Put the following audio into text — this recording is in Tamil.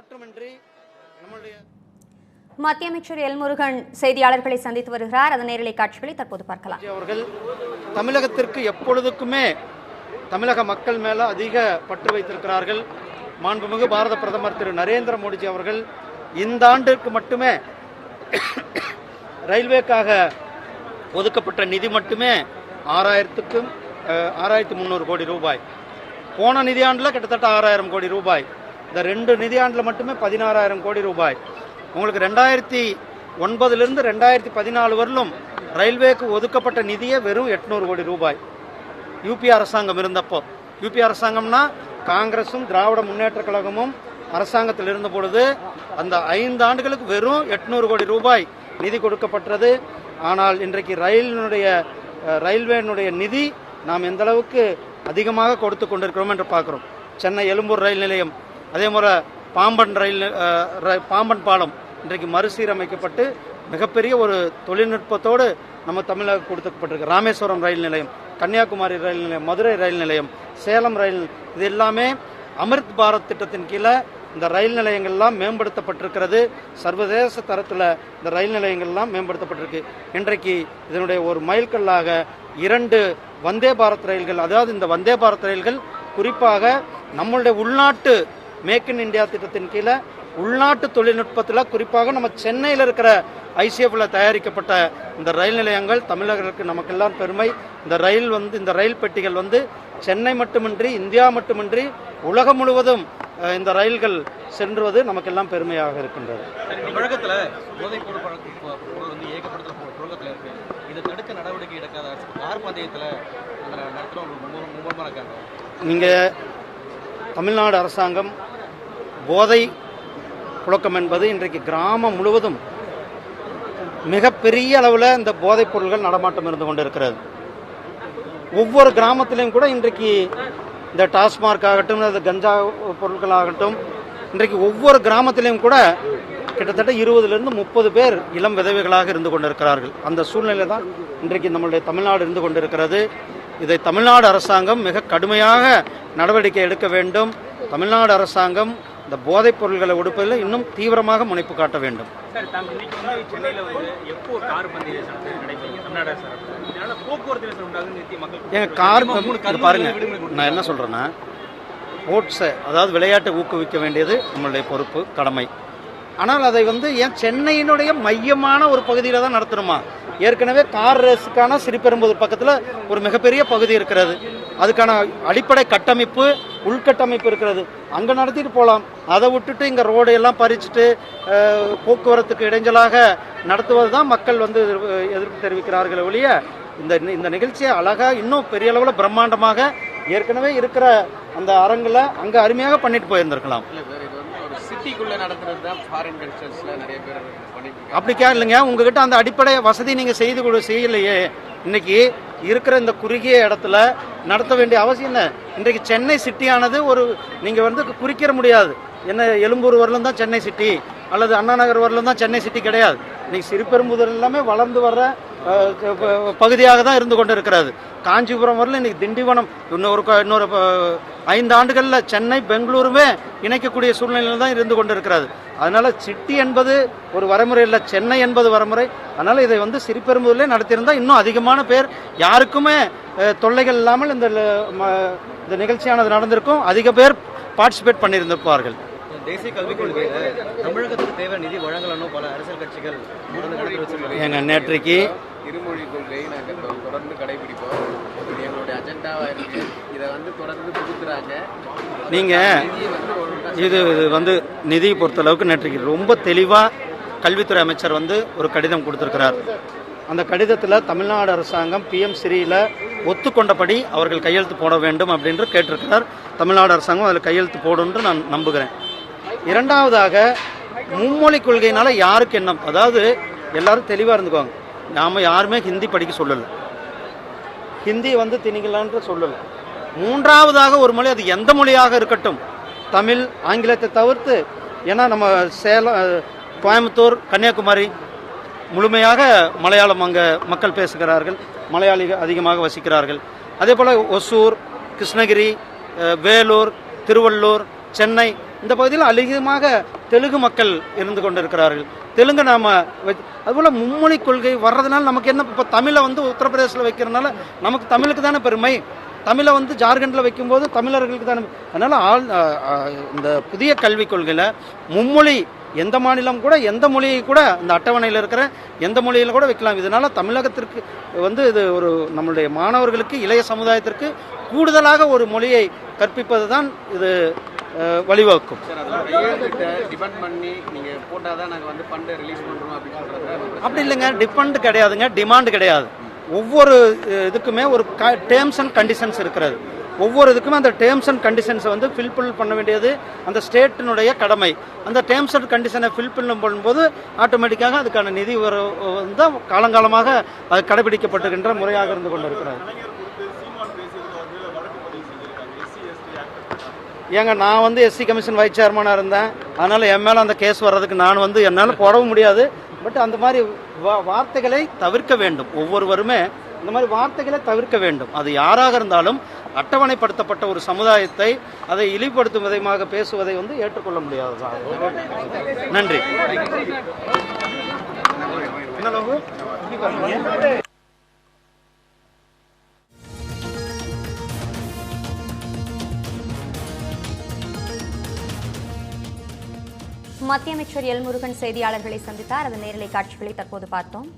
மட்டுமின்றி நம்மளுடைய மத்திய அமைச்சர் எல் முருகன் செய்தியாளர்களை சந்தித்து வருகிறார். அதன் நேரலை காட்சிகளை தற்போது பார்க்கலாம். அவர்கள் தமிழகத்திற்கு எப்பொழுதுக்குமே தமிழக மக்கள் மேல அதிக பற்று வைத்திருக்கிறார்கள். மாண்புமிகு பாரத பிரதமர் திரு நரேந்திர மோடிஜி அவர்கள் இந்த ஆண்டிற்கு மட்டுமே ரயில்வேக்காக ஒதுக்கப்பட்ட நிதி மட்டுமே ஆறாயிரத்துக்கும் ஆறாயிரத்து முந்நூறு கோடி ரூபாய். போன நிதியாண்டில் கிட்டத்தட்ட ஆறாயிரம் கோடி ரூபாய். இந்த ரெண்டு நிதியாண்டில் மட்டுமே பதினாறாயிரம் கோடி ரூபாய். உங்களுக்கு ரெண்டாயிரத்தி ஒன்பதுலேருந்து ரெண்டாயிரத்தி பதினாலு வரலும் ரயில்வேக்கு ஒதுக்கப்பட்ட நிதியே வெறும் எட்நூறு கோடி ரூபாய். யூபி அரசாங்கம் இருந்தப்போ. யூபி அரசாங்கம்னா காங்கிரஸும் திராவிட முன்னேற்ற கழகமும் அரசாங்கத்தில் இருந்த பொழுது அந்த ஐந்து ஆண்டுகளுக்கு வெறும் எட்நூறு கோடி ரூபாய் நிதி கொடுக்கப்பட்டது. ஆனால் இன்றைக்கு ரயிலினுடைய ரயில்வேனுடைய நிதி நாம் எந்த அளவுக்கு அதிகமாக கொடுத்து கொண்டிருக்கிறோம் என்று பார்க்குறோம். சென்னை எழும்பூர் ரயில் நிலையம் அதே போல பாம்பன் ரயில் ர- பாம்பன் பாலம் இன்றைக்கு மறுசீரமைக்கப்பட்டு மிகப்பெரிய ஒரு தொழில்நுட்பத்தோடு நம்ம தமிழக கொடுத்துக்கப்பட்டிருக்கு ராமேஸ்வரம் ரயில் நிலையம் கன்னியாகுமரி ரயில் நிலையம் மதுரை ரயில் நிலையம் சேலம் ரயில் இது எல்லாமே அமிர்த் பாரத் திட்டத்தின் கீழே இந்த ரயில் நிலையங்கள்லாம் மேம்படுத்தப்பட்டிருக்கிறது. சர்வதேச தரத்தில் இந்த ரயில் நிலையங்கள்லாம் மேம்படுத்தப்பட்டிருக்கு. இன்றைக்கு இதனுடைய ஒரு மைல்கல்லாக இரண்டு வந்தே பாரத் ரயில்கள் அதாவது இந்த வந்தே பாரத் ரயில்கள் குறிப்பாக நம்மளுடைய உள்நாட்டு மேக் இன் இந்தியா திட்டத்தின் கீழே உள்நாட்டு தொழில்நுட்பத்தில் குறிப்பாக நம்ம சென்னையில் இருக்கிற ஐசிஎஃப்ல தயாரிக்கப்பட்ட இந்த ரயில் நிலையங்கள் தமிழர்களுக்கு நமக்கெல்லாம் பெருமை. இந்த ரயில் வந்து இந்த ரயில் பெட்டிகள் வந்து சென்னை மட்டுமின்றி இந்தியா மட்டுமின்றி உலகம் முழுவதும் இந்த ரயில்கள் சென்றுவது நமக்கெல்லாம் பெருமையாக இருக்கின்றது. தமிழகத்துல நீங்கள் தமிழ்நாடு அரசாங்கம் போதை புழக்கம் என்பது இன்றைக்கு கிராமம் முழுவதும் மிகப்பெரிய அளவில் இந்த போதைப் பொருள்கள் நடமாட்டம் இருந்து கொண்டிருக்கிறது. ஒவ்வொரு கிராமத்திலையும் கூட இன்றைக்கு இந்த டாஸ்மார்க் ஆகட்டும் அது கஞ்சா பொருட்கள் ஆகட்டும் இன்றைக்கு ஒவ்வொரு கிராமத்திலையும் கூட கிட்டத்தட்ட இருபதுலேருந்து முப்பது பேர் இளம் விதவைகளாக இருந்து கொண்டிருக்கிறார்கள். அந்த சூழ்நிலை தான் இன்றைக்கு நம்மளுடைய தமிழ்நாடு இருந்து கொண்டிருக்கிறது. இதை தமிழ்நாடு அரசாங்கம் மிக கடுமையாக நடவடிக்கை எடுக்க வேண்டும். தமிழ்நாடு அரசாங்கம் இந்த போதைப் பொருள்களை ஒடுப்பதில் இன்னும் தீவிரமாக முனைப்பு காட்ட வேண்டும். எப்போ கார் பாருங்க நான் என்ன சொல்றேன்னா ஸ்போர்ட்ஸை அதாவது விளையாட்டை ஊக்குவிக்க வேண்டியது நம்மளுடைய பொறுப்பு கடமை. ஆனால் அதை வந்து ஏன் சென்னையினுடைய மையமான ஒரு பகுதியில் தான் நடத்தணுமா? ஏற்கனவே கார் ரேஸுக்கான சிறுபெரும்புதூர் பக்கத்தில் ஒரு மிகப்பெரிய பகுதி இருக்கிறது. அதுக்கான அடிப்படை கட்டமைப்பு உள்கட்டமைப்பு இருக்கிறது. அங்கே நடத்திட்டு போகலாம் அதை விட்டுட்டு இங்கே ரோடு எல்லாம் பறிச்சுட்டு போக்குவரத்துக்கு இடைஞ்சலாக நடத்துவது தான் மக்கள் வந்து எதிர்ப்பு தெரிவிக்கிறார்கள் ஒழிய இந்த இந்த நிகழ்ச்சியை அழகாக இன்னும் பெரிய அளவில் பிரம்மாண்டமாக ஏற்கனவே இருக்கிற அந்த அரங்கில் அங்கே அருமையாக பண்ணிட்டு போயிருந்திருக்கலாம் இல்ல சார் இது வந்து ஒரு சிட்டிக்குள்ள நடத்துறது தான் ஃபாரின் கல்ச்சர்ஸ்ல நிறைய பேர் பண்ணிட்டு அப்படி அப்படிக்கா இல்லைங்க. உங்ககிட்ட அந்த அடிப்படை வசதி நீங்க செய்து கொடு செய்யலையே. இன்னைக்கு இருக்கிற இந்த குறுகிய இடத்துல நடத்த வேண்டிய அவசியம் என்ன? இன்றைக்கு சென்னை சிட்டியானது ஒரு நீங்க வந்து குறிக்கிற முடியாது. என்ன எழும்பூர் வரலும் தான் சென்னை சிட்டி அல்லது அண்ணா நகர் வரலும் தான் சென்னை சிட்டி கிடையாது. இன்னைக்கு சிறுபெரும்புதூர் எல்லாமே வளர்ந்து வர்ற பகுதியாக தான் இருந்து கொண்டு இருக்கிறது காஞ்சிபுரம் வரல இன்னைக்கு திண்டிவனம் இன்னொரு இன்னொரு ஐந்து ஆண்டுகளில் சென்னை பெங்களூருமே இணைக்கக்கூடிய சூழ்நிலையில் தான் இருந்து கொண்டு இருக்கிறது அதனால சிட்டி என்பது ஒரு வரைமுறை இல்லை சென்னை என்பது வரைமுறை. அதனால இதை வந்து சிறுபெரும்புதூர்லேயே நடத்தியிருந்தால் இன்னும் அதிகமான பேர் யாருக்குமே தொல்லைகள் இல்லாமல் இந்த இந்த நிகழ்ச்சியானது நடந்திருக்கும். அதிக பேர் பார்ட்டிசிபேட் பண்ணியிருந்திருப்பார்கள். தேசிய கல்விக் கொள்கையில தமிழகத்துக்கு தேவை நிதி வழங்கலன்னு பல அரசியல் கட்சிகள் தொடர்ந்து கணக்கு வச்சிருக்காங்க. எங்க நேற்றைக்கு இருமொழி கொள்கையை நாங்கள் தொடர்ந்து கடைபிடிப்போம். இது எங்களுடைய அஜெண்டாவா இருக்கு. இதை வந்து தொடர்ந்து புகுத்துறாங்க. நீங்க நிதியை வந்து ஒழுங்கா இது வந்து நிதியை பொறுத்தளவுக்கு நேற்றைக்கு ரொம்ப தெளிவாக கல்வித்துறை அமைச்சர் வந்து ஒரு கடிதம் கொடுத்திருக்கிறார். அந்த கடிதத்தில் தமிழ்நாடு அரசாங்கம் பிஎம் ஸ்ரீயில் ஒத்துக்கொண்டபடி அவர்கள் கையெழுத்து போட வேண்டும் அப்படின்னு கேட்டிருக்கிறார். தமிழ்நாடு அரசாங்கம் அதில் கையெழுத்து போடும் என்று நான் நம்புகிறேன். இரண்டாவதாக மும்மொழி கொள்கையினால யாருக்கு என்ன அதாவது எல்லாரும் தெளிவாக இருந்துக்குவாங்க. நாம் யாருமே ஹிந்தி படிக்க சொல்லலை. ஹிந்தி வந்து திணிக்கலான்ற சொல்லலை. மூன்றாவதாக ஒரு மொழி அது எந்த மொழியாக இருக்கட்டும்? தமிழ் ஆங்கிலத்தை தவிர்த்து ஏன்னா நம்ம சேலம் கோயம்புத்தூர் கன்னியாகுமரி முழுமையாக மலையாளம் அங்கே மக்கள் பேசுகிறார்கள். மலையாளி அதிகமாக வசிக்கிறார்கள். அதே போல் ஒசூர் கிருஷ்ணகிரி வேலூர் திருவள்ளூர் சென்னை. இந்த பகுதியில் அதிகமாக தெலுங்கு மக்கள் இருந்து கொண்டிருக்கிறார்கள். தெலுங்கு நாம அதுபோல் மும்மொழி கொள்கை வர்றதுனால நமக்கு என்ன இப்போ தமிழை வந்து உத்தரப்பிரதேசில் வைக்கிறதுனால நமக்கு தமிழுக்கு தானே பெருமை. தமிழை வந்து ஜார்க்கண்டில் வைக்கும்போது தமிழர்களுக்கு தானே அதனால் ஆள் இந்த புதிய கல்விக் கொள்கையில் மும்மொழி எந்த மாநிலம் கூட எந்த மொழியை கூட இந்த அட்டவணையில் இருக்கிற எந்த மொழியில் கூட வைக்கலாம். இதனால் தமிழகத்திற்கு வந்து இது ஒரு நம்மளுடைய மாணவர்களுக்கு இளைய சமுதாயத்திற்கு கூடுதலாக ஒரு மொழியை கற்பிப்பது தான் இது வழிவகுக்கும். அப்படி இல்லைங்க. டிபெண்ட் கிடையாதுங்க. டிமாண்ட் கிடையாது. ஒவ்வொரு இதுக்குமே ஒரு டேர்ம்ஸ் அண்ட் கண்டிஷன்ஸ் இருக்கிறது. ஒவ்வொரு இதுக்குமே அந்த டேர்ம்ஸ் அண்ட் கண்டிஷன்ஸை வந்து ஃபில்ஃபில் பண்ண வேண்டியது அந்த ஸ்டேட்டினுடைய கடமை. அந்த டேர்ம்ஸ் அண்ட் கண்டிஷனை ஃபில்ஃபில் பண்ணும்போது ஆட்டோமேட்டிக்காக அதுக்கான நிதி வந்து காலங்காலமாக அது கடைபிடிக்கப்பட்டுகின்ற முறையாக இருந்து கொண்டிருக்கிறது. ஏங்க நான் வந்து எஸ்சி கமிஷன் வைஸ் சேர்மனாக இருந்தேன். அதனால் என் மேலே அந்த கேஸ் வர்றதுக்கு நான் வந்து என்னால் போடவும் முடியாது. பட் அந்த மாதிரி வா- வார்த்தைகளை தவிர்க்க வேண்டும். ஒவ்வொருவருமே இந்த மாதிரி வார்த்தைகளை தவிர்க்க வேண்டும். அது யாராக இருந்தாலும் அட்டவணைப்படுத்தப்பட்ட ஒரு சமுதாயத்தை அதை இழிவுபடுத்தும் விதமாக பேசுவதை வந்து ஏற்றுக்கொள்ள முடியாது நன்றி. மத்திய அமைச்சர் எல் முருகன் செய்தியாளர்களை சந்தித்தார். அதன் நேரலை காட்சிகளை தற்போது பார்த்தோம்.